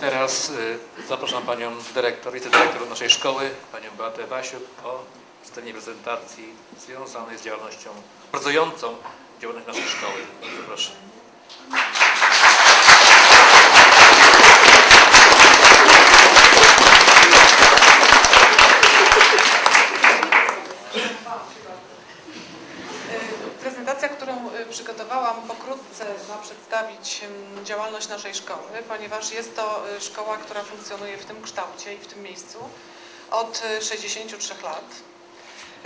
Teraz y, zapraszam Panią Dyrektor, wicedyrektor naszej szkoły, Panią Beatę Wasiuk o przedstawienie prezentacji związanej z działalnością, obrazującą działalność naszej szkoły. Bardzo proszę. Prezentacja, którą y, przygotowałam, pokrótce ma przedstawić działalność naszej szkoły, ponieważ jest to y, szkoła, która funkcjonuje w tym kształcie i w tym miejscu od y, 63 lat.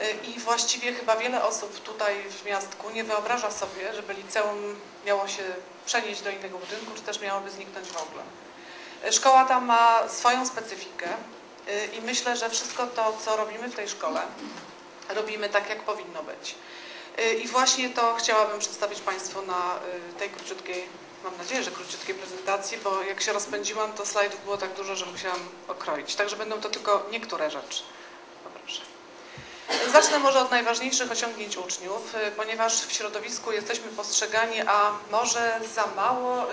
Y, I właściwie chyba wiele osób tutaj w miastku nie wyobraża sobie, żeby liceum miało się przenieść do innego budynku, czy też miałoby zniknąć w ogóle. Y, Szkoła ta ma swoją specyfikę y, i myślę, że wszystko to, co robimy w tej szkole, robimy tak, jak powinno być. Y, I właśnie to chciałabym przedstawić Państwu na y, tej króciutkiej, mam nadzieję, że króciutkiej prezentacji, bo jak się rozpędziłam, to slajdów było tak dużo, że musiałam okroić. Także będą to tylko niektóre rzeczy. Poproszę. Zacznę może od najważniejszych osiągnięć uczniów, y, ponieważ w środowisku jesteśmy postrzegani, a może za mało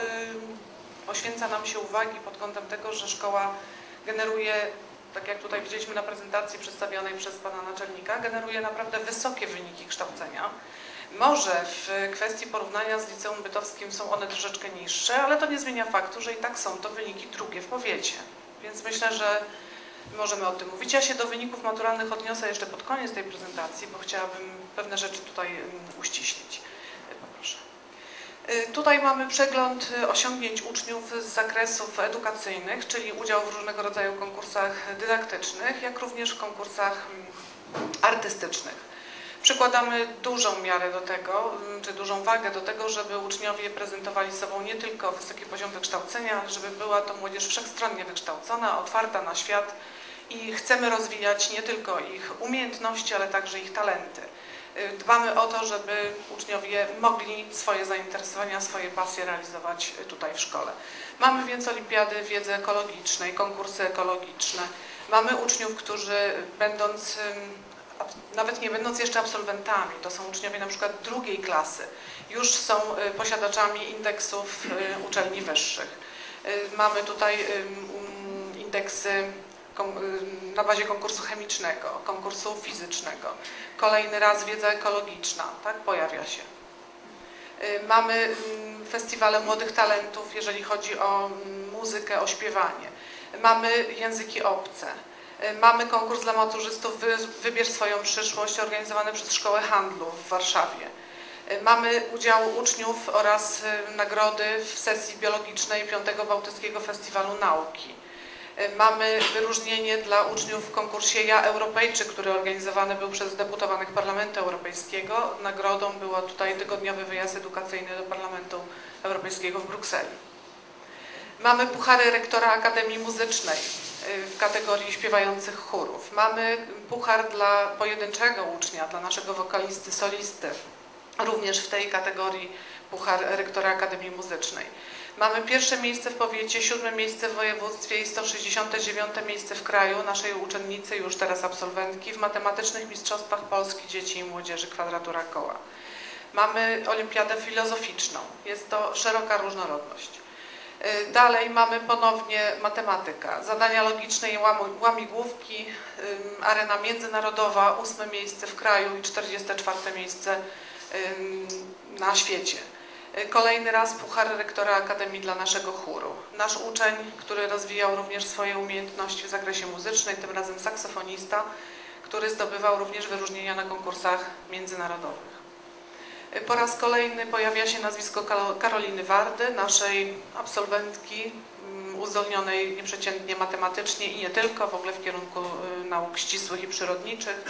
poświęca nam się uwagi pod kątem tego, że szkoła generuje tak jak tutaj widzieliśmy na prezentacji przedstawionej przez pana naczelnika, generuje naprawdę wysokie wyniki kształcenia. Może w kwestii porównania z liceum bytowskim są one troszeczkę niższe, ale to nie zmienia faktu, że i tak są to wyniki drugie w powiecie. Więc myślę, że możemy o tym mówić. Ja się do wyników maturalnych odniosę jeszcze pod koniec tej prezentacji, bo chciałabym pewne rzeczy tutaj mm, uściślić. Poproszę. Y, Tutaj mamy przegląd y, osiągnięć uczniów z zakresów edukacyjnych, czyli udział w różnego rodzaju konkursach dydaktycznych, jak również w konkursach mm, artystycznych. Przykładamy dużą miarę do tego, mm, czy dużą wagę do tego, żeby uczniowie prezentowali sobą nie tylko wysoki poziom wykształcenia, żeby była to młodzież wszechstronnie wykształcona, otwarta na świat i chcemy rozwijać nie tylko ich umiejętności, ale także ich talenty. Y, Dbamy o to, żeby uczniowie mogli swoje zainteresowania, swoje pasje realizować y, tutaj w szkole. Mamy więc olimpiady wiedzy ekologicznej, konkursy ekologiczne. Mamy uczniów, którzy będąc, nawet nie będąc jeszcze absolwentami, to są uczniowie na przykład drugiej klasy, już są y, posiadaczami indeksów uczelni wyższych. Mamy tutaj indeksy na bazie konkursu chemicznego, konkursu fizycznego. Kolejny raz wiedza ekologiczna, tak, pojawia się. Y, Mamy mm, festiwale młodych talentów, jeżeli chodzi o mm, muzykę, o śpiewanie. Mamy języki obce. Y, Mamy konkurs dla maturzystów Wy- Wybierz swoją przyszłość, organizowany przez Szkołę Handlu w Warszawie. Y, Mamy udział uczniów oraz y, nagrody w sesji biologicznej V Bałtyckiego Festiwalu Nauki. Y, Mamy wyróżnienie dla uczniów w konkursie Ja Europejczyk, który organizowany był przez deputowanych Parlamentu Europejskiego. Nagrodą był tutaj tygodniowy wyjazd edukacyjny do Parlamentu Europejskiego w Brukseli. Mamy puchary rektora Akademii Muzycznej y, w kategorii śpiewających chórów. Mamy puchar dla pojedynczego ucznia, dla naszego wokalisty, solisty, również w tej kategorii puchar rektora Akademii Muzycznej. Mamy pierwsze miejsce w powiecie, siódme miejsce w województwie i 169 miejsce w kraju naszej uczennicy, już teraz absolwentki, w matematycznych mistrzostwach Polski dzieci i młodzieży kwadratura koła. Mamy olimpiadę filozoficzną. Jest to szeroka różnorodność. Y, Dalej mamy ponownie matematyka, zadania logiczne i łamigłówki, arena międzynarodowa, ósme miejsce w kraju i 44 miejsce na świecie. Y, Kolejny raz Puchar Rektora Akademii dla naszego chóru. Nasz uczeń, który rozwijał również swoje umiejętności w zakresie muzycznym, tym razem saksofonista, który zdobywał również wyróżnienia na konkursach międzynarodowych. Y, Po raz kolejny pojawia się nazwisko Karoliny Wardy, naszej absolwentki uzdolnionej nieprzeciętnie matematycznie i nie tylko, w ogóle w kierunku y, nauk ścisłych i przyrodniczych.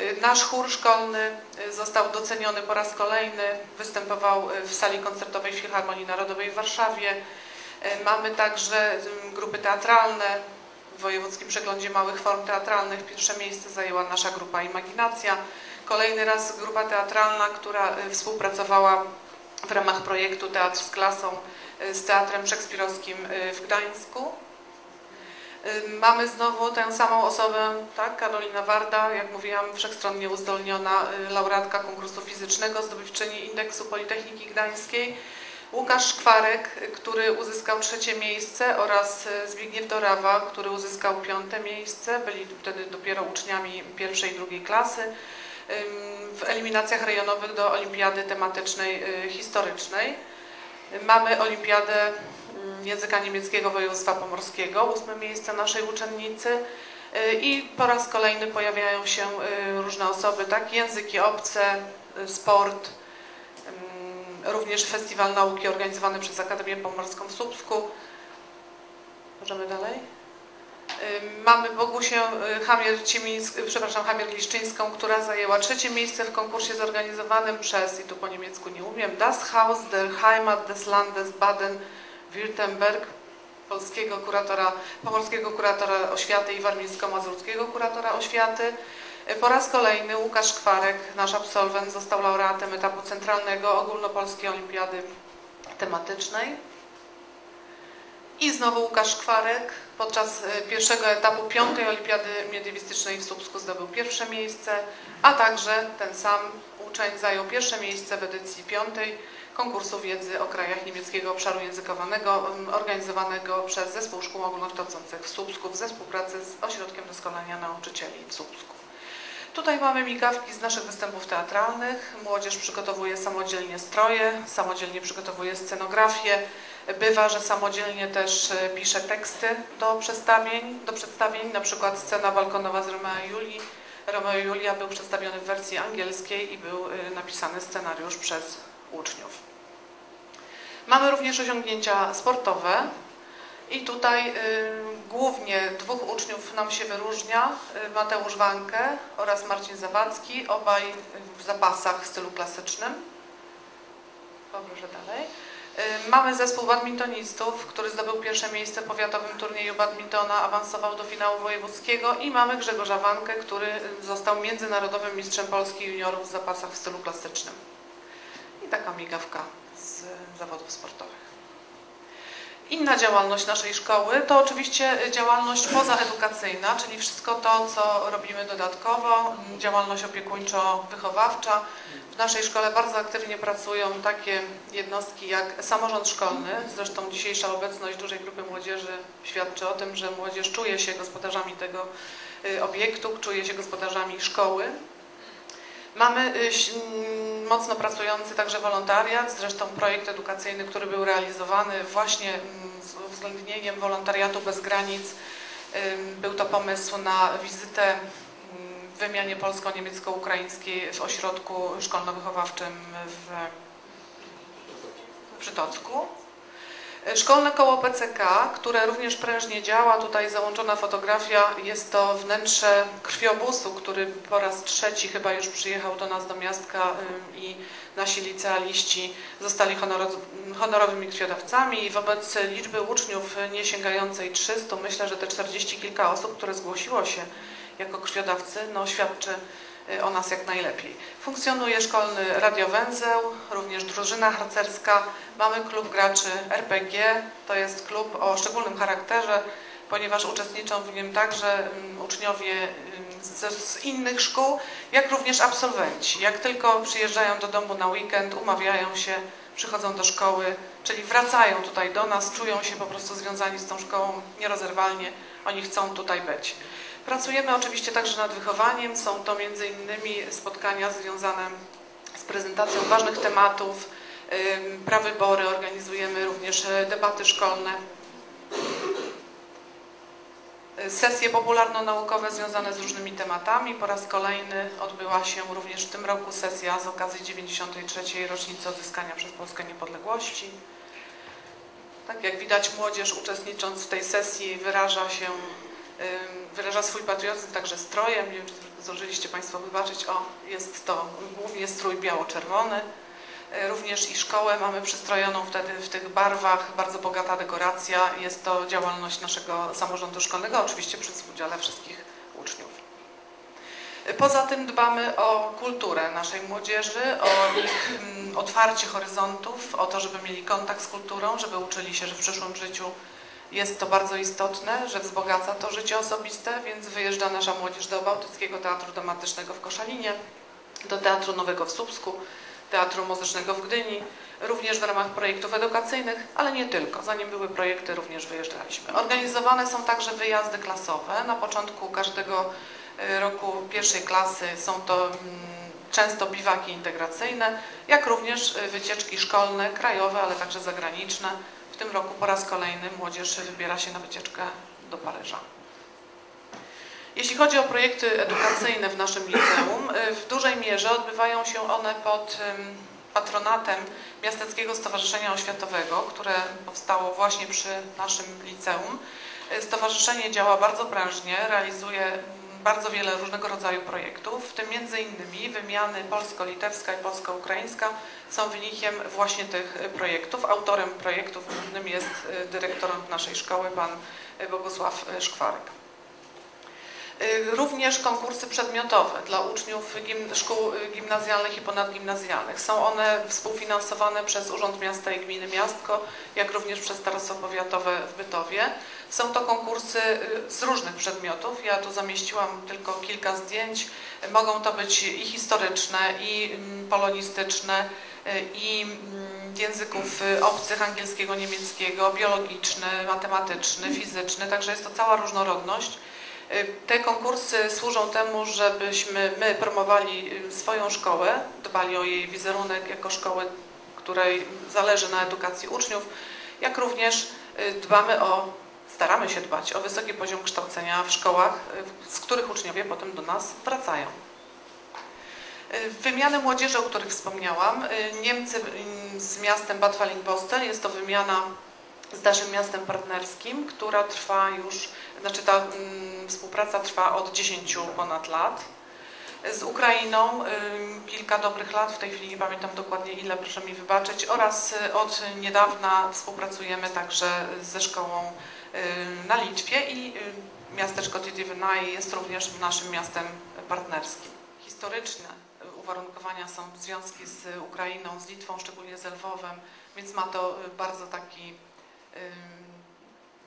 Y, Nasz chór szkolny y, został doceniony po raz kolejny, występował w sali koncertowej Filharmonii Narodowej w Warszawie. Mamy także grupy teatralne. W Wojewódzkim Przeglądzie Małych Form Teatralnych pierwsze miejsce zajęła nasza grupa Imaginacja. Kolejny raz grupa teatralna, która współpracowała w ramach projektu Teatr z klasą z Teatrem Szekspirowskim y, w Gdańsku. Y, Mamy znowu tę samą osobę, tak, Karolina Warda, jak mówiłam, wszechstronnie uzdolniona y, laureatka konkursu fizycznego, zdobywczyni indeksu Politechniki Gdańskiej. Łukasz Szkwarek, który uzyskał trzecie miejsce oraz Zbigniew Dorawa, który uzyskał piąte miejsce. Byli wtedy dopiero uczniami pierwszej i drugiej klasy w eliminacjach rejonowych do olimpiady tematycznej y, historycznej. Mamy olimpiadę mm, języka niemieckiego województwa pomorskiego, ósme miejsce naszej uczennicy y, i po raz kolejny pojawiają się y, różne osoby, tak, języki obce, y, sport, ym, również festiwal nauki organizowany przez Akademię Pomorską w Słupsku. Możemy dalej? Mamy Bogusię y, Hamier-Cimińsk, y, przepraszam, Hamier-Liszczyńską, która zajęła trzecie miejsce w konkursie zorganizowanym przez, i tu po niemiecku nie umiem, Das Haus der Heimat des Landes Baden-Württemberg, polskiego kuratora, pomorskiego kuratora oświaty i warmińsko-mazurskiego kuratora oświaty. Y, Po raz kolejny Łukasz Kwarek, nasz absolwent, został laureatem etapu centralnego Ogólnopolskiej Olimpiady Tematycznej. I znowu Łukasz Kwarek podczas e, pierwszego etapu piątej Olimpiady Miedywistycznej w Słupsku zdobył pierwsze miejsce, a także ten sam uczeń zajął pierwsze miejsce w edycji piątej konkursu wiedzy o krajach niemieckiego obszaru językowanego organizowanego przez Zespół Szkół Ogólnokształcących w Słupsku w współpracy z Ośrodkiem Doskonalenia Nauczycieli w Słupsku. Tutaj mamy migawki z naszych występów teatralnych. Młodzież przygotowuje samodzielnie stroje, samodzielnie przygotowuje scenografię. Bywa, że samodzielnie też e, pisze teksty do przedstawień, do przedstawień, na przykład scena balkonowa z Romeo i Julii. Romeo i Julia był przedstawiony w wersji angielskiej i był e, napisany scenariusz przez uczniów. Mamy również osiągnięcia sportowe i tutaj y, głównie dwóch uczniów nam się wyróżnia, Mateusz Wankę oraz Marcin Zawadzki, obaj w zapasach w stylu klasycznym. Poproszę dalej. Y, Mamy zespół badmintonistów, który zdobył pierwsze miejsce w powiatowym turnieju badmintona, awansował do finału wojewódzkiego i mamy Grzegorza Wankę, który y, został międzynarodowym mistrzem Polski juniorów w zapasach w stylu klasycznym. I taka migawka z zawodów sportowych. Inna działalność naszej szkoły to oczywiście działalność pozaedukacyjna, czyli wszystko to, co robimy dodatkowo, działalność opiekuńczo-wychowawcza. W naszej szkole bardzo aktywnie pracują takie jednostki jak samorząd szkolny. Zresztą dzisiejsza obecność dużej grupy młodzieży świadczy o tym, że młodzież czuje się gospodarzami tego y, obiektu, czuje się gospodarzami szkoły. Mamy y, ś- m, mocno pracujący także wolontariat, zresztą projekt edukacyjny, który był realizowany właśnie mm, z uwzględnieniem wolontariatu bez granic. Był to pomysł na wizytę mm, w wymianie polsko-niemiecko-ukraińskiej w ośrodku szkolno-wychowawczym w Przytocku. Szkolne koło PCK, które również prężnie działa, tutaj załączona fotografia, jest to wnętrze krwiobusu, który po raz trzeci chyba już przyjechał do nas do miastka i nasi licealiści zostali honoro- honorowymi krwiodawcami. I wobec liczby uczniów nie sięgającej 300, myślę, że te 40 kilka osób, które zgłosiło się jako krwiodawcy, no świadczy y, o nas jak najlepiej. Funkcjonuje szkolny radiowęzeł, również drużyna harcerska, mamy klub graczy RPG, to jest klub o szczególnym charakterze, ponieważ uczestniczą w nim także mm, uczniowie mm, z innych szkół, jak również absolwenci. Jak tylko przyjeżdżają do domu na weekend, umawiają się, przychodzą do szkoły, czyli wracają tutaj do nas, czują się po prostu związani z tą szkołą nierozerwalnie, oni chcą tutaj być. Pracujemy oczywiście także nad wychowaniem. Są to między innymi spotkania związane z prezentacją ważnych tematów, prawybory, organizujemy również e, debaty szkolne. E, Sesje popularno-naukowe związane z różnymi tematami. Po raz kolejny odbyła się również w tym roku sesja z okazji 93. rocznicy odzyskania przez Polskę niepodległości. Tak jak widać, młodzież uczestnicząc w tej sesji wyraża się wyraża swój patriotyzm także strojem. Nie wiem, czy zdążyliście Państwo wybaczyć. O, jest to głównie strój biało-czerwony. Y, Również i szkołę mamy przystrojoną wtedy w tych barwach, bardzo bogata dekoracja. Jest to działalność naszego samorządu szkolnego, oczywiście przy współudziale wszystkich uczniów. Y, Poza tym dbamy o kulturę naszej młodzieży, o ich mm, otwarcie horyzontów, o to, żeby mieli kontakt z kulturą, żeby uczyli się, że w przyszłym życiu jest to bardzo istotne, że wzbogaca to życie osobiste, więc wyjeżdża nasza młodzież do Bałtyckiego Teatru Dramatycznego w Koszalinie, do Teatru Nowego w Słupsku, Teatru Muzycznego w Gdyni, również w ramach projektów edukacyjnych, ale nie tylko. Zanim były projekty, również wyjeżdżaliśmy. Organizowane są także wyjazdy klasowe. Na początku każdego y, roku pierwszej klasy są to mm, często biwaki integracyjne, jak również y, wycieczki szkolne, krajowe, ale także zagraniczne. W tym roku po raz kolejny młodzież wybiera się na wycieczkę do Paryża. Jeśli chodzi o projekty edukacyjne w naszym liceum, w dużej mierze odbywają się one pod patronatem Miasteckiego Stowarzyszenia Oświatowego, które powstało właśnie przy naszym liceum. Stowarzyszenie działa bardzo prężnie, realizuje bardzo wiele różnego rodzaju projektów, w tym między innymi wymiany polsko-litewska i polsko-ukraińska są wynikiem właśnie tych projektów. Autorem projektów głównym jest y, dyrektor naszej szkoły, pan y, Bogusław y, Szkwarek. Również konkursy przedmiotowe dla uczniów gim, szkół gimnazjalnych i ponadgimnazjalnych. Są one współfinansowane przez Urząd Miasta i Gminy Miastko, jak również przez Starostwo Powiatowe w Bytowie. Są to konkursy y, z różnych przedmiotów. Ja tu zamieściłam tylko kilka zdjęć. Mogą to być i historyczne, i mm, polonistyczne, y, i mm, języków y, obcych, angielskiego, niemieckiego, biologiczny, matematyczny, fizyczny, także jest to cała różnorodność. Te konkursy służą temu, żebyśmy my promowali swoją szkołę, dbali o jej wizerunek jako szkoły, której zależy na edukacji uczniów, jak również dbamy o, staramy się dbać o wysoki poziom kształcenia w szkołach, z których uczniowie potem do nas wracają. Wymiany młodzieży, o których wspomniałam, Niemcy z miastem Bad Wallingbostel, jest to wymiana z naszym miastem partnerskim, która trwa już, znaczy ta mm, współpraca trwa od 10 ponad lat. Z Ukrainą y, kilka dobrych lat, w tej chwili nie pamiętam dokładnie ile, proszę mi wybaczyć, oraz od niedawna współpracujemy także ze szkołą na Litwie i y, miasteczko Tydivynai jest również naszym miastem partnerskim. Historyczne y, uwarunkowania są związki z Ukrainą, z Litwą, szczególnie z Lwowem, więc ma to y, bardzo taki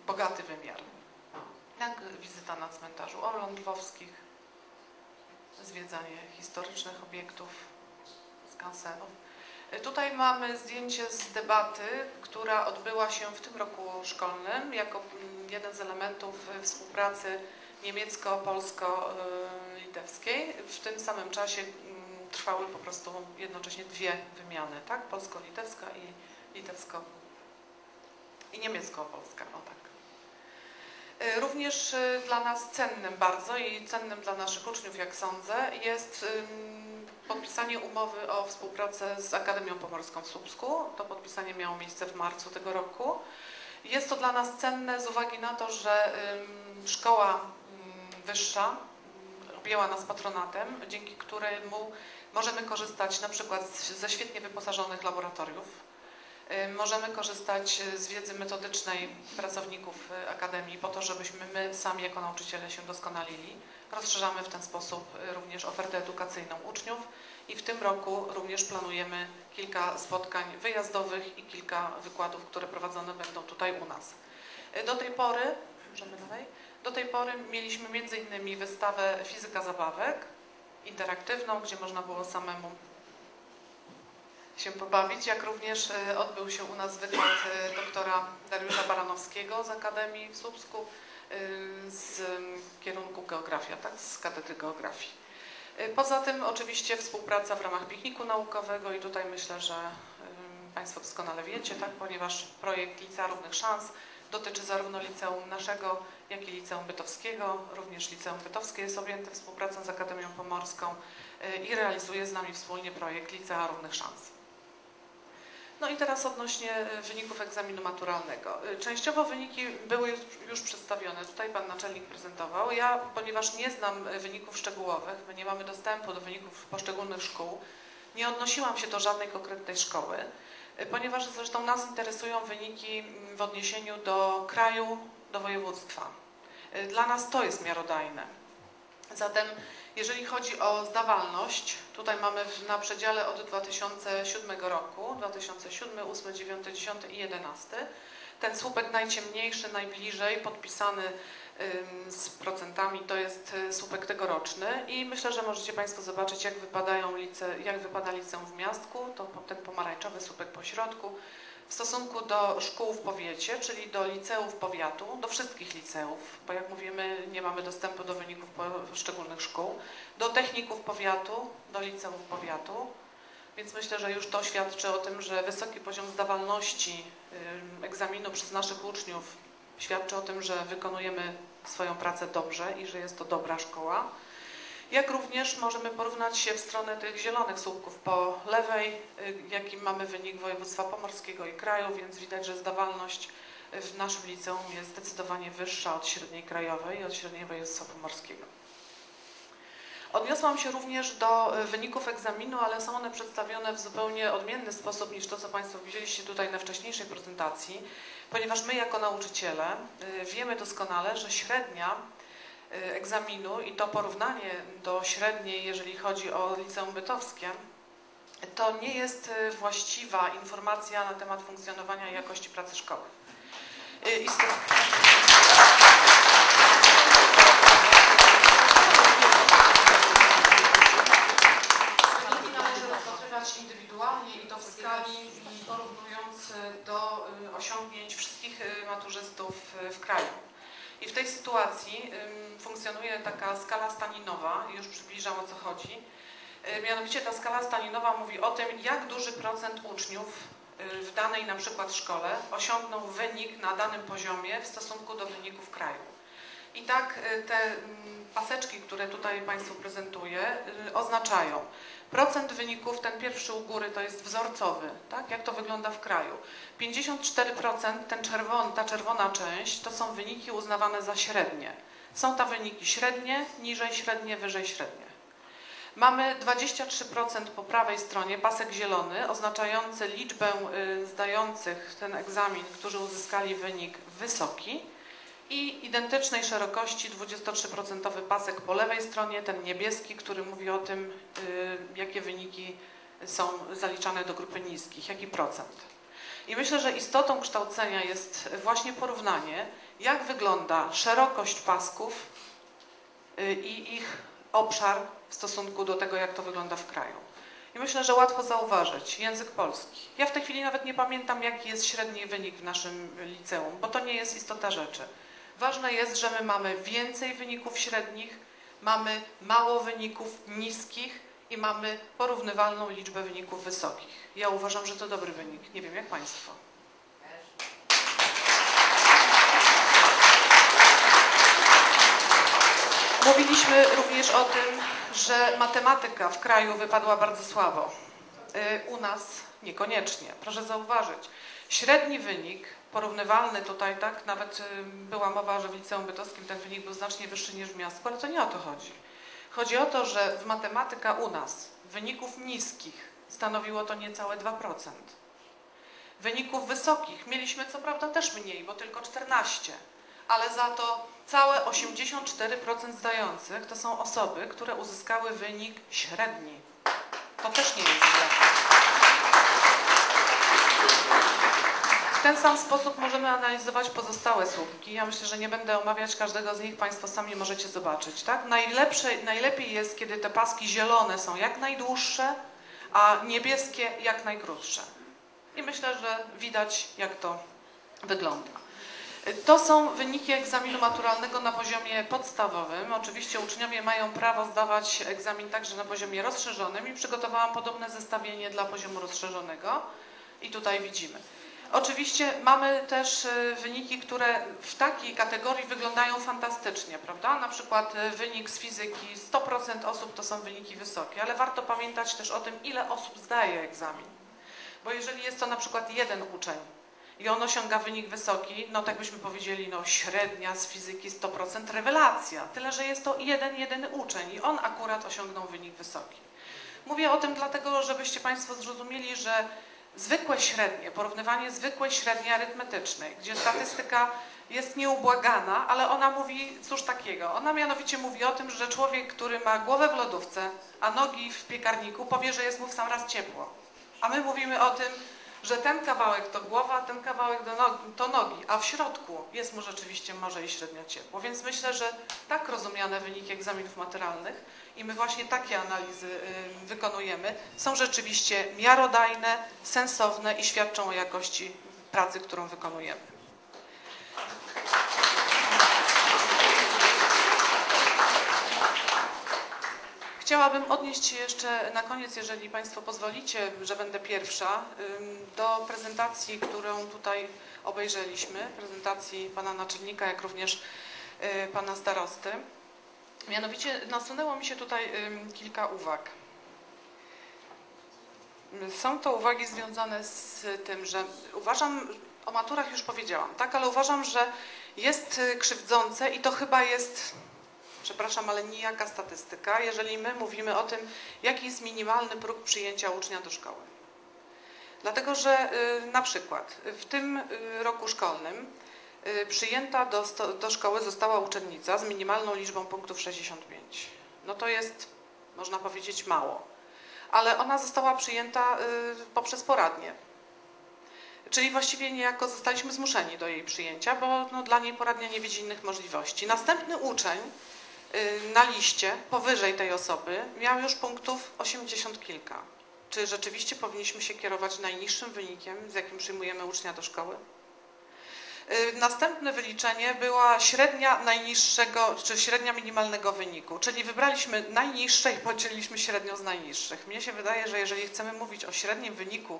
bogaty wymiar. Jak wizyta na cmentarzu Orląt Lwowskich, zwiedzanie historycznych obiektów, skansenów. Tutaj mamy zdjęcie z debaty, która odbyła się w tym roku szkolnym jako jeden z elementów współpracy niemiecko-polsko-litewskiej. W tym samym czasie mm, trwały po prostu jednocześnie dwie wymiany, tak? Polsko-litewska i litewsko i niemiecko-polska, o tak. Y, Również y, dla nas cennym bardzo i cennym dla naszych uczniów, jak sądzę, jest podpisanie umowy o współpracę z Akademią Pomorską w Słupsku. To podpisanie miało miejsce w marcu tego roku. Jest to dla nas cenne z uwagi na to, że szkoła wyższa objęła nas patronatem, dzięki któremu możemy korzystać na przykład ze świetnie wyposażonych laboratoriów. Możemy korzystać z wiedzy metodycznej pracowników y, Akademii po to, żebyśmy my sami jako nauczyciele się doskonalili. Rozszerzamy w ten sposób y, również ofertę edukacyjną uczniów i w tym roku również planujemy kilka spotkań wyjazdowych i kilka wykładów, które prowadzone będą tutaj u nas. Y, Do tej pory, możemy dalej? Do tej pory mieliśmy między innymi wystawę Fizyka zabawek interaktywną, gdzie można było samemu się pobawić, jak również e, odbył się u nas wykład doktora Dariusza Baranowskiego z Akademii w Słupsku z mm, kierunku geografia, tak, z katedry geografii. E, Poza tym oczywiście współpraca w ramach pikniku naukowego i tutaj myślę, że em, Państwo doskonale wiecie, tak, ponieważ projekt Licea Równych Szans dotyczy zarówno liceum naszego, jak i liceum bytowskiego. Również liceum bytowskie jest objęte współpracą z Akademią Pomorską i realizuje z nami wspólnie projekt Licea Równych Szans. No i teraz odnośnie wyników egzaminu maturalnego. Częściowo wyniki były już, przedstawione. Tutaj Pan Naczelnik prezentował. Ja, ponieważ nie znam wyników szczegółowych, my nie mamy dostępu do wyników poszczególnych szkół, nie odnosiłam się do żadnej konkretnej szkoły, ponieważ zresztą nas interesują wyniki mm, w odniesieniu do kraju, do województwa. Dla nas to jest miarodajne. Zatem jeżeli chodzi o zdawalność, tutaj mamy na przedziale od 2007 roku, 2007, 8, 9, 10 i 11, Ten słupek najciemniejszy, najbliżej, podpisany z procentami, to jest y, słupek tegoroczny. I myślę, że możecie Państwo zobaczyć, jak, wypadają lice, jak wypada liceum w Miastku, to ten pomarańczowy słupek po środku, w stosunku do szkół w powiecie, czyli do liceów powiatu, do wszystkich liceów, bo jak mówimy, nie mamy dostępu do wyników poszczególnych szkół, do techników powiatu, do liceów powiatu, więc myślę, że już to świadczy o tym, że wysoki poziom zdawalności egzaminu przez naszych uczniów świadczy o tym, że wykonujemy swoją pracę dobrze i że jest to dobra szkoła. Jak również możemy porównać się w stronę tych zielonych słupków po lewej, y, jaki mamy wynik województwa pomorskiego i kraju, więc widać, że zdawalność w naszym liceum jest zdecydowanie wyższa od średniej krajowej i od średniej województwa pomorskiego. Odniosłam się również do y, wyników egzaminu, ale są one przedstawione w zupełnie odmienny sposób niż to, co Państwo widzieliście tutaj na wcześniejszej prezentacji, ponieważ my jako nauczyciele y, wiemy doskonale, że średnia y, egzaminu i to porównanie do średniej, jeżeli chodzi o liceum bytowskie, to nie jest właściwa informacja na temat funkcjonowania i jakości pracy szkoły. I z tym... Wyniki należy rozpatrywać indywidualnie i porównując do y, osiągnięć wszystkich y, maturzystów y, w kraju. I w tej sytuacji funkcjonuje taka skala staninowa, już przybliżam o co chodzi. Mianowicie ta skala staninowa mówi o tym, jak duży procent uczniów w danej na przykład szkole osiągnął wynik na danym poziomie w stosunku do wyników kraju. I tak y, te mm, paseczki, które tutaj Państwu prezentuję, y, oznaczają procent wyników, ten pierwszy u góry to jest wzorcowy, tak? jak to wygląda w kraju. 54% ten czerwon, ta czerwona część to są wyniki uznawane za średnie. Są to wyniki średnie, niżej średnie, wyżej średnie. Mamy 23% po prawej stronie, pasek zielony, oznaczający liczbę y, zdających ten egzamin, którzy uzyskali wynik wysoki i identycznej szerokości 23% pasek po lewej stronie, ten niebieski, który mówi o tym, y, jakie wyniki są zaliczane do grupy niskich, jaki procent. I myślę, że istotą kształcenia jest właśnie porównanie, jak wygląda szerokość pasków y, i ich obszar w stosunku do tego, jak to wygląda w kraju. I myślę, że łatwo zauważyć język polski. Ja w tej chwili nawet nie pamiętam, jaki jest średni wynik w naszym liceum, bo to nie jest istota rzeczy. Ważne jest, że my mamy więcej wyników średnich, mamy mało wyników niskich i mamy porównywalną liczbę wyników wysokich. Ja uważam, że to dobry wynik. Nie wiem, jak Państwo. Mówiliśmy również o tym, że matematyka w kraju wypadła bardzo słabo. Y, U nas niekoniecznie. Proszę zauważyć, średni wynik, porównywalny tutaj, tak, nawet y, była mowa, że w liceum bytowskim ten wynik był znacznie wyższy niż w miastku, ale to nie o to chodzi. Chodzi o to, że w matematyka u nas wyników niskich stanowiło to niecałe 2%. Wyników wysokich mieliśmy co prawda też mniej, bo tylko 14, ale za to całe 84% zdających to są osoby, które uzyskały wynik średni. To też nie jest źle. Ten sam sposób możemy analizować pozostałe słupki. Ja myślę, że nie będę omawiać każdego z nich, Państwo sami możecie zobaczyć. Tak? Najlepsze, najlepiej jest, kiedy te paski zielone są jak najdłuższe, a niebieskie jak najkrótsze. I myślę, że widać, jak to wygląda. To są wyniki egzaminu maturalnego na poziomie podstawowym. Oczywiście uczniowie mają prawo zdawać egzamin także na poziomie rozszerzonym i przygotowałam podobne zestawienie dla poziomu rozszerzonego. I tutaj widzimy. Oczywiście mamy też y, wyniki, które w takiej kategorii wyglądają fantastycznie, prawda? Na przykład y, wynik z fizyki 100% osób to są wyniki wysokie, ale warto pamiętać też o tym, ile osób zdaje egzamin. Bo jeżeli jest to na przykład jeden uczeń i on osiąga wynik wysoki, no tak byśmy powiedzieli, no średnia z fizyki 100% rewelacja. Tyle, że jest to jeden, jedyny uczeń i on akurat osiągnął wynik wysoki. Mówię o tym dlatego, żebyście Państwo zrozumieli, że zwykłe średnie, porównywanie zwykłej średniej arytmetycznej, gdzie statystyka jest nieubłagana, ale ona mówi cóż takiego. Ona mianowicie mówi o tym, że człowiek, który ma głowę w lodówce, a nogi w piekarniku, powie, że jest mu w sam raz ciepło. A my mówimy o tym, że ten kawałek to głowa, ten kawałek to nogi, to nogi, a w środku jest mu rzeczywiście może i średnio ciepło. Więc myślę, że tak rozumiane wyniki egzaminów maturalnych i my właśnie takie analizy wykonujemy, są rzeczywiście miarodajne, sensowne i świadczą o jakości pracy, którą wykonujemy. Chciałabym odnieść się jeszcze na koniec, jeżeli Państwo pozwolicie, że będę pierwsza, do prezentacji, którą tutaj obejrzeliśmy, prezentacji Pana Naczelnika, jak również y, Pana Starosty. Mianowicie nasunęło mi się tutaj kilka uwag. Są to uwagi związane z tym, że uważam, o maturach już powiedziałam, tak, ale uważam, że jest y, krzywdzące i to chyba jest przepraszam, ale nijaka statystyka, jeżeli my mówimy o tym, jaki jest minimalny próg przyjęcia ucznia do szkoły. Dlatego, że y, na przykład w tym y, roku szkolnym y, przyjęta do, do szkoły została uczennica z minimalną liczbą punktów 65. No to jest, można powiedzieć, mało. Ale ona została przyjęta poprzez poradnie. Czyli właściwie niejako zostaliśmy zmuszeni do jej przyjęcia, bo no, dla niej poradnia nie widzi innych możliwości. Następny uczeń na liście powyżej tej osoby miał już punktów 80 kilka. Czy rzeczywiście powinniśmy się kierować najniższym wynikiem, z jakim przyjmujemy ucznia do szkoły? Y, Następne wyliczenie była średnia najniższego, czy średnia minimalnego wyniku, czyli wybraliśmy najniższe i podzieliliśmy średnią z najniższych. Mnie się wydaje, że jeżeli chcemy mówić o średnim wyniku,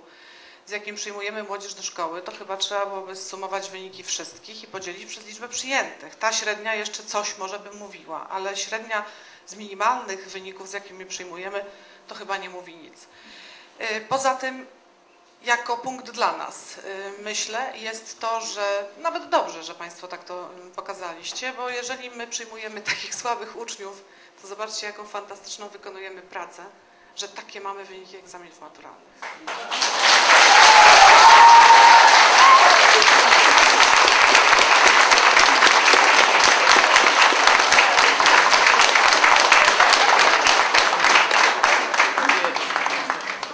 z jakim przyjmujemy młodzież do szkoły, to chyba trzeba byłoby zsumować wyniki wszystkich i podzielić przez liczbę przyjętych. Ta średnia jeszcze coś może by mówiła, ale średnia z minimalnych wyników, z jakimi przyjmujemy, to chyba nie mówi nic. Y, Poza tym, jako punkt dla nas, y, myślę, jest to, że nawet dobrze, że Państwo tak to y, pokazaliście, bo jeżeli my przyjmujemy takich słabych uczniów, to zobaczcie, jaką fantastyczną wykonujemy pracę, że takie mamy wyniki egzaminów maturalnych.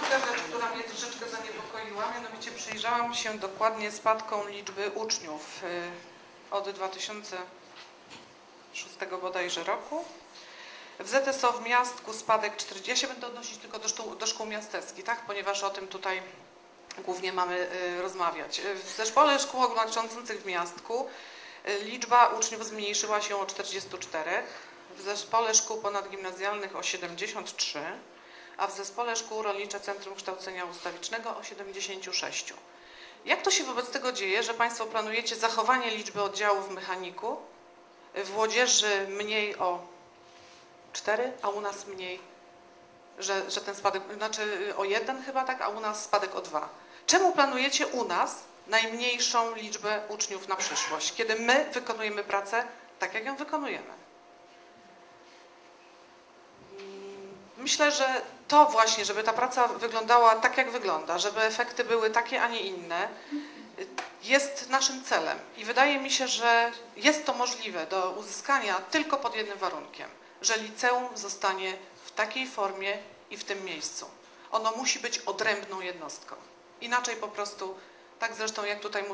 Druga rzecz, która mnie troszeczkę zaniepokoiła, mianowicie przyjrzałam się dokładnie spadkom liczby uczniów y, od 2006 bodajże roku. W ZSO w Miastku spadek 40, ja się będę odnosić tylko do szkół, do szkół tak? ponieważ o tym tutaj głównie mamy y, rozmawiać. Y, W zespole szkół ogólnokształcących w Miastku liczba uczniów zmniejszyła się o 44, w zespole szkół ponadgimnazjalnych o 73, a w zespole szkół Rolnicze Centrum Kształcenia Ustawicznego o 76. Jak to się wobec tego dzieje, że Państwo planujecie zachowanie liczby oddziałów w mechaniku, w młodzieży mniej o 4, a u nas mniej, że, że ten spadek, znaczy o 1 chyba tak, a u nas spadek o 2. Czemu planujecie u nas najmniejszą liczbę uczniów na przyszłość, kiedy my wykonujemy pracę tak, jak ją wykonujemy? Myślę, że to właśnie, żeby ta praca wyglądała tak, jak wygląda, żeby efekty były takie, a nie inne, jest naszym celem. I wydaje mi się, że jest to możliwe do uzyskania tylko pod jednym warunkiem, że liceum zostanie w takiej formie i w tym miejscu. Ono musi być odrębną jednostką. Inaczej po prostu, tak zresztą jak tutaj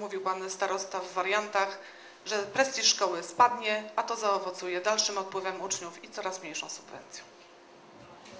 mówił pan starosta w wariantach, że prestiż szkoły spadnie, a to zaowocuje dalszym odpływem uczniów i coraz mniejszą subwencją.